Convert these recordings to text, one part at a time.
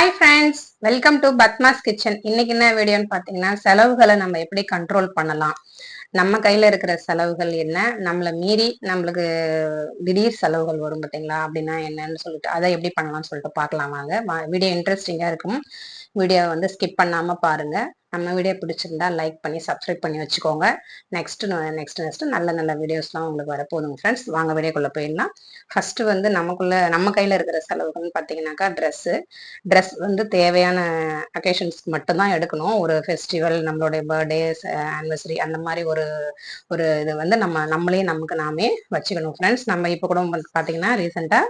Hi friends welcome to Padma's kitchen இன்னைக்கு என்ன வீடியோன்னு பார்த்தீங்கன்னா செலவுகளை நம்ம எப்படி கண்ட்ரோல் பண்ணலாம்? நம்ம கையில இருக்கிற செலவுகள் என்ன? நம்மளை மீறி நம்மளுக்கு திடீர் செலவுகள் வரும் பார்த்தீங்களா அப்படின்னா என்னன்னு சொல்லிட்டு அதை எப்படி பண்ணலாம்னு சொல்லிட்டு பார்க்கலாம் வாங்க. வீடியோ இன்ட்ரெஸ்டிங்காக இருக்கும். வீடியோ வந்து ஸ்கிப் பண்ணாமல் பாருங்கள் நம்ம வீடியோ பிடிச்சிருந்தா லைக் பண்ணி சப்ஸ்கிரைப் பண்ணி வச்சுக்கோங்க. நெக்ஸ்ட் நெக்ஸ்ட் நெக்ஸ்ட் நல்ல நல்ல வீடியோஸ்லாம் உங்களுக்கு வரப்போகுதுங்க ஃப்ரெண்ட்ஸ் வாங்க வீடியோக்குள்ள போயிடலாம். ஃபஸ்ட்டு வந்து நமக்குள்ள நம்ம கையில் இருக்கிற செலவுகள்னு பார்த்தீங்கன்னாக்கா ட்ரெஸ்ஸு ட்ரெஸ் வந்து தேவையான அக்கேஷன்ஸ்க்கு மட்டும்தான் எடுக்கணும். ஒரு ஃபெஸ்டிவல் நம்மளுடைய பர்த்டே ஆனிவர்சரி அந்த மாதிரி ஒரு ஒரு இது வந்து நம்ம நம்மளே நமக்கு நாமே வச்சுக்கணும் ஃப்ரெண்ட்ஸ் நம்ம இப்போ கூட வந்து பார்த்தீங்கன்னா ரீசெண்டாக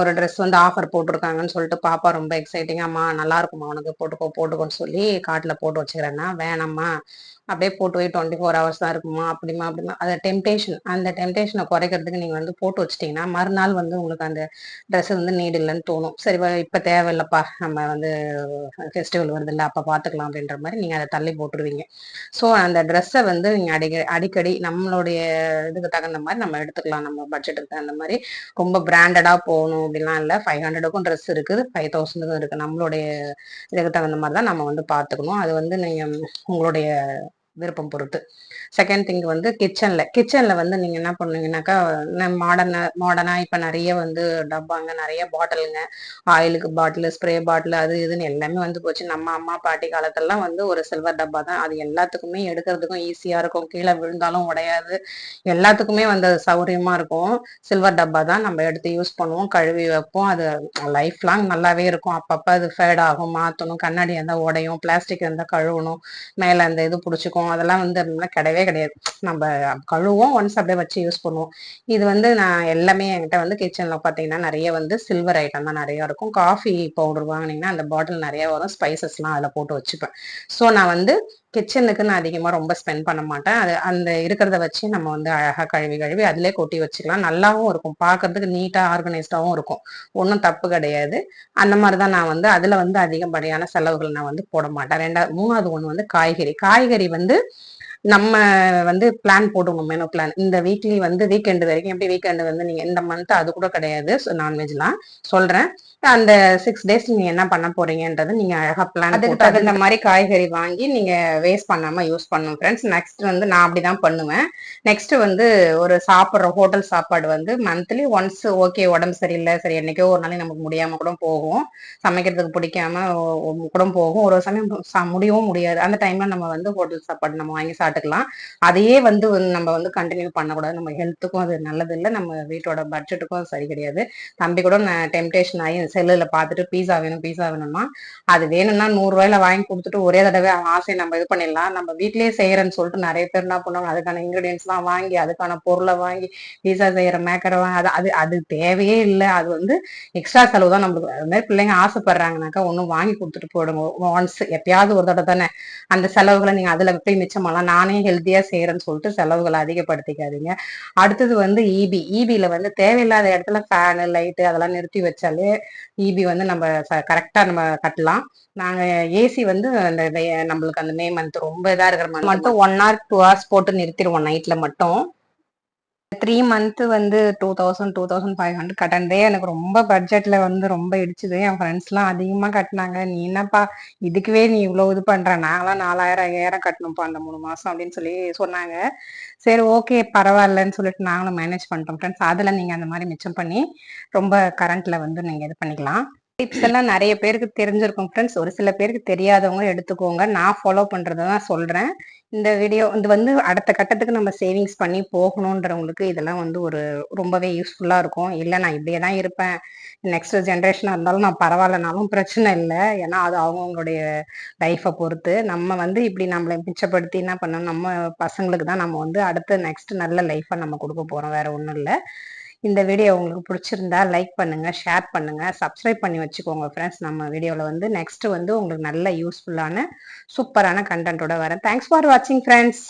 ஒரு ட்ரெஸ் வந்து ஆஃபர் போட்டிருக்காங்கன்னு சொல்லிட்டு பாப்பா ரொம்ப எக்ஸைட்டிங்காம்மா நல்லா இருக்குமா உனக்கு போட்டுக்கோ போட்டுக்கோன்னு சொல்லி காட்டில் போட்டு வச்சுக்கிறேன்னா வேணாம்மா. அப்படியே போட்டு போய் டுவெண்ட்டி ஃபோர் ஹவர்ஸ் தான் இருக்குமா அப்படிமா அப்படிமா. அந்த டெம்டேஷன் அந்த டெம்டேஷனை குறைக்கிறதுக்கு நீங்கள் வந்து போட்டு வச்சிட்டிங்கன்னா மறுநாள் வந்து உங்களுக்கு அந்த ட்ரெஸ் வந்து நீடு இல்லைன்னு தோணும். சரி இப்போ தேவையில்லப்பா நம்ம வந்து ஃபெஸ்டிவல் வருது இல்லை அப்போ பார்த்துக்கலாம் அப்படின்ற மாதிரி நீங்கள் அதை தள்ளி போட்டுருவீங்க. ஸோ அந்த ட்ரெஸ்ஸை வந்து நீங்கள் அடிக்க அடிக்கடி நம்மளுடைய இதுக்கு தகுந்த மாதிரி நம்ம எடுத்துக்கலாம். நம்ம பட்ஜெட்டுக்கு தகுந்த மாதிரி ரொம்ப பிராண்டடாக போகணும் அப்படிலாம் இல்லை. ஃபைவ் ஹண்ட்ரடுக்கும் ட்ரெஸ் இருக்குது ஃபைவ் தௌசண்டுக்கும் இருக்குது நம்மளுடைய இதுக்கு தகுந்த மாதிரி தான் நம்ம வந்து பார்த்துக்கணும் அது வந்து நீங்கள் உங்களுடைய விருப்பம் பொறுத்து செகண்ட் திங் வந்து கிச்சன்ல கிச்சன்ல வந்து நீங்க என்ன பண்ணுவீங்கன்னாக்கா மாடர்ன மாடர்னா இப்ப நிறைய வந்து டப்பாங்க நிறைய பாட்டிலுங்க ஆயிலுக்கு பாட்டில் ஸ்ப்ரே பாட்டில் அது இதுன்னு எல்லாமே வந்து போச்சு. நம்ம அம்மா பாட்டி காலத்துலலாம் வந்து ஒரு சில்வர் டப்பா தான். அது எல்லாத்துக்குமே எடுக்கிறதுக்கும் ஈஸியா இருக்கும். கீழே விழுந்தாலும் உடையாது. எல்லாத்துக்குமே வந்து அது சௌகரியமாக இருக்கும். சில்வர் டப்பா தான் நம்ம எடுத்து யூஸ் பண்ணுவோம் கழுவி வைப்போம். அது லைஃப் லாங் நல்லாவே இருக்கும். அப்பப்போ அது ஃபேட் ஆகும் மாற்றணும் கண்ணாடி இருந்தால் உடையும் பிளாஸ்டிக் இருந்தால் கழுவணும். மேலே அந்த இது பிடிச்சிக்கும். அதெல்லாம் வந்து கிடையவே கிடையாது. நம்ம கழுவோம் ஒன்ஸ் அப்படியே வச்சு யூஸ் பண்ணுவோம். இது வந்து நான் எல்லாமே என்கிட்ட வந்து கிச்சனில் பார்த்தீங்கன்னா நிறைய வந்து சில்வர் ஐட்டம் தான் நிறைய இருக்கும். காஃபி பவுடர் வாங்கினீங்கன்னா அந்த பாட்டில் நிறைய வரும். ஸ்பைசஸ்லாம் அதில் போட்டு வச்சுப்பேன். ஸோ நான் வந்து கிச்சனுக்கு நான் அதிகமாக ரொம்ப ஸ்பெண்ட் பண்ண மாட்டேன். அது அந்த இருக்கிறத வச்சு நம்ம வந்து அழகாக கழுவி கழுவி அதிலே கொட்டி வச்சுக்கலாம். நல்லாவும் இருக்கும். பார்க்கறதுக்கு நீட்டாக ஆர்கனைஸ்டாகவும் இருக்கும். ஒன்றும் தப்பு கிடையாது. அந்த மாதிரி தான் நான் வந்து அதில் வந்து அதிகப்படியான செலவுகள் நான் வந்து போட மாட்டேன். ரெண்டாவது மூணாவது ஒன்று வந்து காய்கறி. காய்கறி வந்து நம்ம வந்து பிளான் போடுவோம் மெனு பிளான் இந்த வீக்லி வந்து வீக்கெண்டு வரைக்கும் எப்படி வீக்கெண்டு வந்து நீங்க இந்த மந்த் அது கூட கிடையாது. நான்வெஜ்லாம் சொல்றேன். அந்த சிக்ஸ் டேஸ் நீங்க என்ன பண்ண போறீங்கன்றது நீங்க அழகா பிளான் அதுக்கு தகுந்த மாதிரி காய்கறி வாங்கி நீங்க வேஸ்ட் பண்ணாம யூஸ் பண்ணும் ஃப்ரெண்ட்ஸ் நெக்ஸ்ட் வந்து நான் அப்படிதான் பண்ணுவேன். நெக்ஸ்ட் வந்து ஒரு சாப்பிட்ற ஹோட்டல் சாப்பாடு வந்து மந்த்லி ஒன்ஸ் ஓகே உடம்பு சரியில்லை சரி என்னைக்கோ ஒரு நாளைக்கு நமக்கு முடியாம கூட போகும். சமைக்கிறதுக்கு பிடிக்காம கூட போகும். ஒரு சமயம் முடியவும் முடியாது. அந்த டைம்ல நம்ம வந்து ஹோட்டல் சாப்பாடு நம்ம வாங்கி பார்த்துக்கலாம் அதையே வந்து நம்ம வந்து கண்டினியூ பண்ணக்கூடாது. நம்ம ஹெல்த்துக்கும் அது நல்லது இல்லை நம்ம வீட்டோட பட்ஜெட்டுக்கும் அது சரி கிடையாது. தம்பி கூட நான் டெம்டேஷன் ஆகி செல்லுல பார்த்துட்டு பீஸா வேணும் பீஸா வேணும்னா அது வேணும்னா நூறு ரூபாயில வாங்கி கொடுத்துட்டு ஒரே தடவை ஆசை நம்ம இது பண்ணிடலாம். நம்ம வீட்லயே செய்யறேன்னு சொல்லிட்டு நிறைய பேர் என்ன பண்ணுவாங்க அதுக்கான இன்கிரீடியன்ஸ் எல்லாம் வாங்கி அதுக்கான பொருளை வாங்கி பீஸா செய்யற மேக்கரை வாங்கி அது அது அது தேவையே இல்லை. அது வந்து எக்ஸ்ட்ரா செலவு தான் நம்மளுக்கு. அது மாதிரி பிள்ளைங்க ஆசைப்படுறாங்கனாக்கா ஒன்றும் வாங்கி கொடுத்துட்டு போயிடுங்க. ஒன்ஸ் எப்பயாவது ஒரு தடவை தானே. அந்த செலவுகளை நீங்க அதுல போய் மிச்சமெல்லாம் நான் நானே ஹெல்த்தியா செய்யறேன்னு சொல்லிட்டு செலவுகளை அதிகப்படுத்திக்காதீங்க. அடுத்தது வந்து இபி இபியில வந்து தேவையில்லாத இடத்துல ஃபேனு லைட்டு அதெல்லாம் நிறுத்தி வச்சாலே இபி வந்து நம்ம கரெக்டா நம்ம கட்டலாம். நாங்க ஏசி வந்து அந்த நம்மளுக்கு அந்த மே மந்த் ரொம்ப இதா இருக்கிற மட்டும் ஒன் ஹவர் டூ ஹவர்ஸ் போட்டு நிறுத்திடுவோம் நைட்ல மட்டும். த்ரீ மந்த்து வந்து two thousand two thousand five hundred கட்டினதே எனக்கு ரொம்ப பட்ஜெட்ல வந்து ரொம்ப இடிச்சுது. என் ஃப்ரெண்ட்ஸ்லாம் அதிகமாக கட்டினாங்க. நீ என்னப்பா இதுக்குவே நீ இவ்வளோ இது பண்ற? நாங்களாம் நாலாயிரம் ஐயாயிரம் கட்டணும்ப்பா அந்த மூணு மாசம் அப்படின்னு சொல்லி சொன்னாங்க. சரி ஓகே பரவாயில்லன்னு சொல்லிட்டு நாங்களும் மேனேஜ் பண்ணிட்டோம் ஃப்ரெண்ட்ஸ் அதில் நீங்கள் அந்த மாதிரி மிச்சம் பண்ணி ரொம்ப கரண்ட்ல வந்து நீங்கள் இது பண்ணிக்கலாம். டிப்ஸ் எல்லாம் நிறைய பேருக்கு தெரிஞ்சிருக்கும் ஃப்ரெண்ட்ஸ் ஒரு சில பேருக்கு தெரியாதவங்க எடுத்துக்கோங்க. நான் ஃபாலோ பண்றதை தான் சொல்றேன். இந்த வீடியோ இது வந்து அடுத்த கட்டத்துக்கு நம்ம சேவிங்ஸ் பண்ணி போகணுன்றவங்களுக்கு இதெல்லாம் வந்து ஒரு ரொம்பவே யூஸ்ஃபுல்லாக இருக்கும். இல்லை நான் இப்படியே தான் இருப்பேன். நெக்ஸ்ட் ஜென்ரேஷனாக இருந்தாலும் நான் பரவாயில்லனாலும் பிரச்சனை இல்லை. ஏன்னா அது அவங்கவுங்களுடைய லைஃப்பை பொறுத்து. நம்ம வந்து இப்படி நம்மளை மிச்சப்படுத்தி என்ன பண்ணணும்? நம்ம பசங்களுக்கு தான் நம்ம வந்து அடுத்த நெக்ஸ்ட் நல்ல லைஃப்பை நம்ம கொடுக்க போகிறோம் வேற ஒன்றும் இல்லை. இந்த வீடியோ உங்களுக்கு பிடிச்சிருந்தா லைக் பண்ணுங்க ஷேர் பண்ணுங்க சப்ஸ்கிரைப் பண்ணி வச்சுக்கோங்க ஃப்ரெண்ட்ஸ் நம்ம வீடியோவில் வந்து நெக்ஸ்ட் வந்து உங்களுக்கு நல்ல யூஸ்ஃபுல்லான சூப்பரான கண்டென்ட்டோட வரேன். தேங்க்ஸ் ஃபார் வாட்சிங் ஃப்ரெண்ட்ஸ்